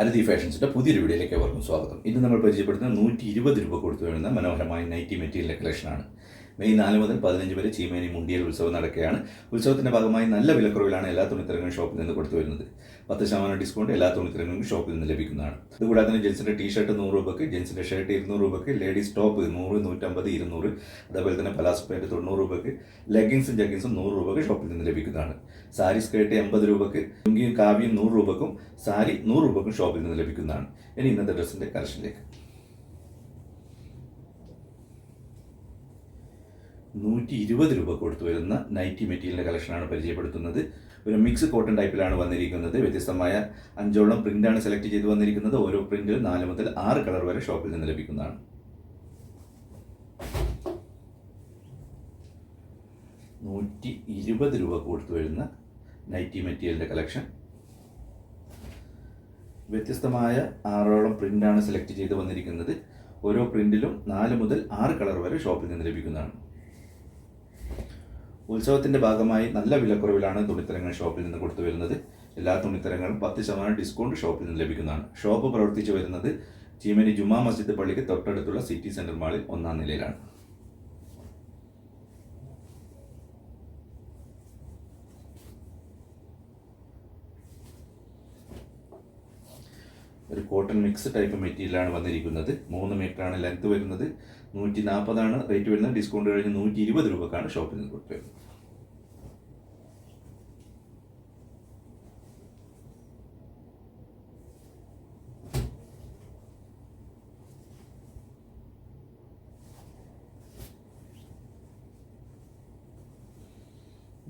അരതി ഫാഷൻസിന്റെ പുതിയൊരു വീഡിയോയിലേക്ക് അവർക്കും സ്വാഗതം. ഇന്ന് നമ്മൾ പരിചയപ്പെടുത്തുന്ന നൂറ്റി ഇരുപത് രൂപ കൊടുത്തു വരുന്ന മനോഹരമായ നൈറ്റി മെറ്റീരിയൽ കളക്ഷനാണ് മെയ് നാല് മുതൽ പതിനഞ്ച് വരെ ചീമേനി മുണ്ടിയൽ ഉത്സവം നടക്കുകയാണ്. ഉത്സവത്തിന്റെ ഭാഗമായി നല്ല വിലക്കുറവിലാണ് എല്ലാ തുണിത്തരങ്ങളും ഷോപ്പിൽ നിന്ന് കൊടുത്തു വരുന്നത്. പത്ത് ശതമാനം ഡിസ്കൗണ്ട് എല്ലാ തുണിത്തരങ്ങളും ഷോപ്പിൽ നിന്ന് ലഭിക്കുന്നതാണ്. ഇതുകൂടാതെ തന്നെ ജെൻസിന്റെ ടീഷർട്ട് നൂറ് രൂപയ്ക്ക് ജെൻസിന്റെ ഷർട്ട് ഇരുന്നൂറ് രൂപയ്ക്ക് ലേഡീസ് ടോപ്പ് നൂറ് നൂറ്റമ്പത് ഇരുന്നൂറ് അതേപോലെ തന്നെ പലാസോ പാന്റ് തൊണ്ണൂറ് രൂപയ്ക്ക് ലെഗിങ്സും ജഗ്ഗിങ്സും നൂറ് രൂപയ്ക്ക് ഷോപ്പിൽ നിന്ന് ലഭിക്കുന്നതാണ്. സാരി സ്കേർട്ട് എൺപത് രൂപയ്ക്ക് ലുങ്കിയും കാവ്യം നൂറ് രൂപക്കും സാരി നൂറ് രൂപക്കും ഷോപ്പിൽ നിന്ന് ലഭിക്കുന്നതാണ്. ഇനി ഇന്നത്തെ ഡ്രസ്സിന്റെ കളക്ഷനിലേക്ക്. നൂറ്റി ഇരുപത് രൂപ കൊടുത്തു. വരുന്ന നൈറ്റി മെറ്റീരിയലിന്റെ കളക്ഷനാണ് പരിചയപ്പെടുത്തുന്നത്. ഒരു മിക്സ് കോട്ടൺ ടൈപ്പിലാണ് വന്നിരിക്കുന്നത്. വ്യത്യസ്തമായ അഞ്ചോളം പ്രിന്റാണ് സെലക്ട് ചെയ്ത് വന്നിരിക്കുന്നത്. ഓരോ പ്രിന്റിലും നാല് മുതൽ ആറ് കളർ വരെ ഷോപ്പിൽ നിന്ന് ലഭിക്കുന്നതാണ്. നൂറ്റി ഇരുപത് രൂപ കൊടുത്തു വരുന്ന നൈറ്റി മെറ്റീരിയലിന്റെ കളക്ഷൻ വ്യത്യസ്തമായ ആറോളം പ്രിന്റാണ് സെലക്ട് ചെയ്ത് വന്നിരിക്കുന്നത്. ഓരോ പ്രിന്റിലും നാല് മുതൽ ആറ് കളർ വരെ ഷോപ്പിൽ നിന്ന് ലഭിക്കുന്നതാണ്. ഉത്സവത്തിന്റെ ഭാഗമായി നല്ല വിലക്കുറവിലാണ് തുണിത്തരങ്ങൾ ഷോപ്പിൽ നിന്ന് കൊടുത്തു വരുന്നത്. എല്ലാ തുണിത്തരങ്ങളും പത്ത് ശതമാനം ഡിസ്കൗണ്ട് ഷോപ്പിൽ നിന്ന് ലഭിക്കുന്നതാണ്. ഷോപ്പ് പ്രവർത്തിച്ചു വരുന്നത് ചീമനി ജുമാ മസ്ജിദ് പള്ളിക്ക് തൊട്ടടുത്തുള്ള സിറ്റി സെന്റർ മാളിൽ ഒന്നാം നിലയിലാണ്. ഒരു കോട്ടൺ മിക്സ് ടൈപ്പ് മെറ്റീരിയലാണ് വന്നിരിക്കുന്നത്. മൂന്ന് മീറ്ററാണ് ലെങ്ത് വരുന്നത്. നൂറ്റി നാൽപ്പതാണ് റേറ്റ് വരുന്നത്. ഡിസ്കൗണ്ട് കഴിഞ്ഞ് നൂറ്റി ഇരുപത് രൂപക്കാണ് ഷോപ്പിൽ നിന്ന് കൊടുത്തു വരുന്നത്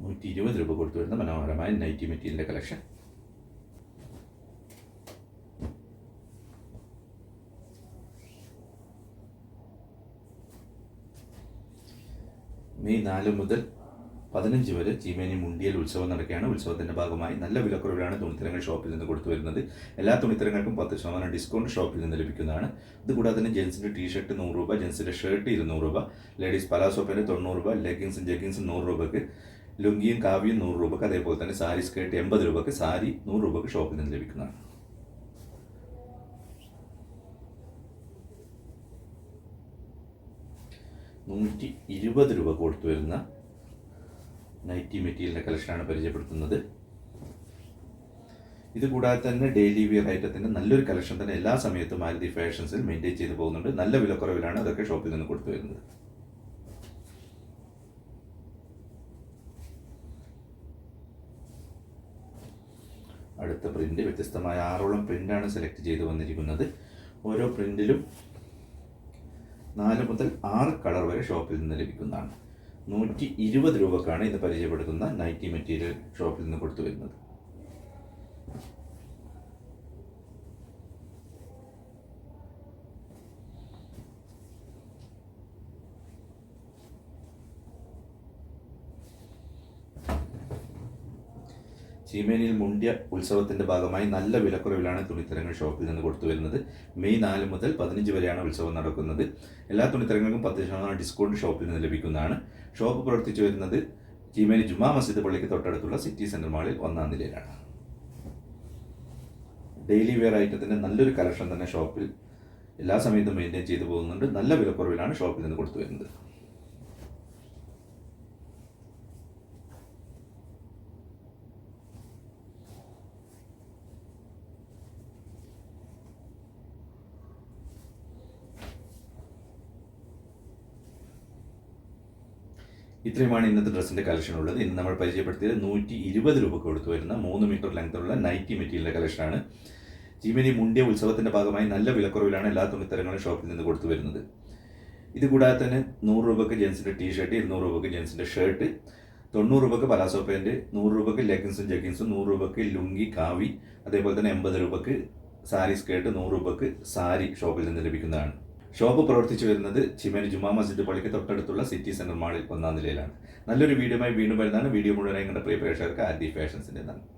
നൂറ്റി ഇരുപത് രൂപ കൊടുത്തു വരുന്ന മനോഹരമായ നൈറ്റി മെറ്റീരിയലിന്റെ കളക്ഷൻ മെയ് നാല് മുതൽ പതിനഞ്ച് വരെ ചീമേനി മുണ്ടിയൽ ഉത്സവം നടക്കുകയാണ്. ഉത്സവത്തിന്റെ ഭാഗമായി നല്ല വിലക്കുറവിലാണ് തുണിത്തരങ്ങൾ ഷോപ്പിൽ നിന്ന് കൊടുത്തു വരുന്നത്. എല്ലാ തുണിത്തരങ്ങൾക്കും പത്ത് ശതമാനം ഡിസ്കൗണ്ട് ഷോപ്പിൽ നിന്ന് ലഭിക്കുന്നതാണ്. ഇതുകൂടാതെ തന്നെ ജെൻസിന്റെ ടീഷർട്ട് നൂറ് രൂപ ജെൻസിന്റെ ഷർട്ട് ഇരുന്നൂറ് രൂപ ലേഡീസ് പലാസോ തൊണ്ണൂറ് രൂപ ലെഗിങ്സും ജെഗിങ്സും നൂറ് രൂപയ്ക്ക് ലുങ്കിയും കാവ്യം നൂറ് രൂപയ്ക്ക് അതേപോലെ തന്നെ സാരി സ്കേർട്ട് എൺപത് രൂപയ്ക്ക് സാരി നൂറ് രൂപയ്ക്ക് ഷോപ്പിൽ നിന്ന് ലഭിക്കുന്നതാണ്. നൂറ്റി ഇരുപത് രൂപ കൊടുത്തു വരുന്ന നൈറ്റി മെറ്റീരിയലിന്റെ കളക്ഷനാണ് പരിചയപ്പെടുത്തുന്നത്. ഇതുകൂടാതെ തന്നെ ഡെയിലി വിയർ ഐറ്റത്തിന്റെ നല്ലൊരു കളക്ഷൻ തന്നെ എല്ലാ സമയത്തും മാരുതി ഫാഷൻസിൽ മെയിന്റെയിൻ ചെയ്തു പോകുന്നുണ്ട്. നല്ല വിലക്കുറവിലാണ് അതൊക്കെ ഷോപ്പിൽ നിന്ന് കൊടുത്തു വരുന്നത്. അടുത്ത പ്രിന്റ് വ്യത്യസ്തമായ ആറോളം പ്രിന്റാണ് സെലക്ട് ചെയ്ത് വന്നിരിക്കുന്നത്. ഓരോ പ്രിന്റിലും നാല് മുതൽ ആറ് കളർ വരെ ഷോപ്പിൽ നിന്ന് ലഭിക്കുന്നതാണ്. നൂറ്റി ഇരുപത് രൂപക്കാണ് ഇത് പരിചയപ്പെടുത്തുന്ന നൈറ്റി മെറ്റീരിയൽ ഷോപ്പിൽ നിന്ന് കൊടുത്തു വരുന്നത്. ചീമേനിയിൽ മുണ്ട്യ ഉത്സവത്തിന്റെ ഭാഗമായി നല്ല വിലക്കുറവിലാണ് തുണിത്തരങ്ങൾ ഷോപ്പിൽ നിന്ന് കൊടുത്തു വരുന്നത്. മെയ് നാല് മുതൽ പതിനഞ്ച് വരെയാണ് ഉത്സവം നടക്കുന്നത്. എല്ലാ തുണിത്തരങ്ങൾക്കും പത്ത് ശതമാനം ഡിസ്കൗണ്ട് ഷോപ്പിൽ നിന്ന് ലഭിക്കുന്നതാണ്. ഷോപ്പ് പ്രവർത്തിച്ചു വരുന്നത് ചീമേനി ജുമാ മസ്ജിദ് പള്ളിക്ക് തൊട്ടടുത്തുള്ള സിറ്റി സെന്റർ മാളിൽ ഒന്നാം നിലയിലാണ്. ഡെയിലി വെയർ ഐറ്റത്തിന്റെ നല്ലൊരു കളക്ഷൻ തന്നെ ഷോപ്പിൽ എല്ലാ സമയത്തും മെയിന്റെയിൻ ചെയ്തു പോകുന്നുണ്ട്. നല്ല വിലക്കുറവിലാണ് ഷോപ്പിൽ നിന്ന് കൊടുത്തു വരുന്നത്. ഇത്രയുമാണ് ഇന്നത്തെ ഡ്രസ്സിന്റെ കളക്ഷൻ ഉള്ളത്. ഇന്ന് നമ്മൾ പരിചയപ്പെടുത്തിയത് നൂറ്റി ഇരുപത് രൂപ കൊടുത്തു വരുന്ന മൂന്ന് മീറ്റർ ലെങ്ത് ഉള്ള നൈറ്റി മെറ്റീരിയലിന്റെ കളക്ഷനാണ് ജീവനി മുണ്ടിയ ഉത്സവത്തിന്റെ ഭാഗമായി നല്ല വിലക്കുറവിലാണ് എല്ലാ തുണിത്തരങ്ങളും ഷോപ്പിൽ നിന്ന് കൊടുത്തു വരുന്നത്. ഇതുകൂടാതെ തന്നെ നൂറ് രൂപക്ക് ജെൻസിന്റെ ടീ ഷർട്ട് ഇരുന്നൂറ് രൂപക്ക് ജെൻസിന്റെ ഷർട്ട് തൊണ്ണൂറ് രൂപക്ക് പലാസോ പാന്റ് നൂറ് രൂപക്ക് ലെഗിൻസും ജഗിൻസും നൂറ് രൂപക്ക് ലുങ്കി കാവി അതേപോലെ തന്നെ എൺപത് രൂപക്ക് സാരി സ്കേർട്ട് നൂറ് രൂപക്ക് സാരി ഷോപ്പിൽ നിന്ന് ലഭിക്കുന്നതാണ്. ഷോപ്പ് പ്രവർത്തിച്ചു വരുന്നത് ചിമേനി ജുമാ മസ്ജിദ് പള്ളിക്ക് തൊട്ടടുത്തുള്ള സിറ്റി സെന്റർ മാളിൽ ഒന്നാം നിലയിലാണ്. നല്ലൊരു വീഡിയോയുമായി വീണ്ടും വരുന്നതാണ്. വീഡിയോ മുഴുവനായി കണ്ട പ്രിയ പ്രേക്ഷകർക്ക് ആദ്യ ഫാഷൻസിന്റെ നന്ദി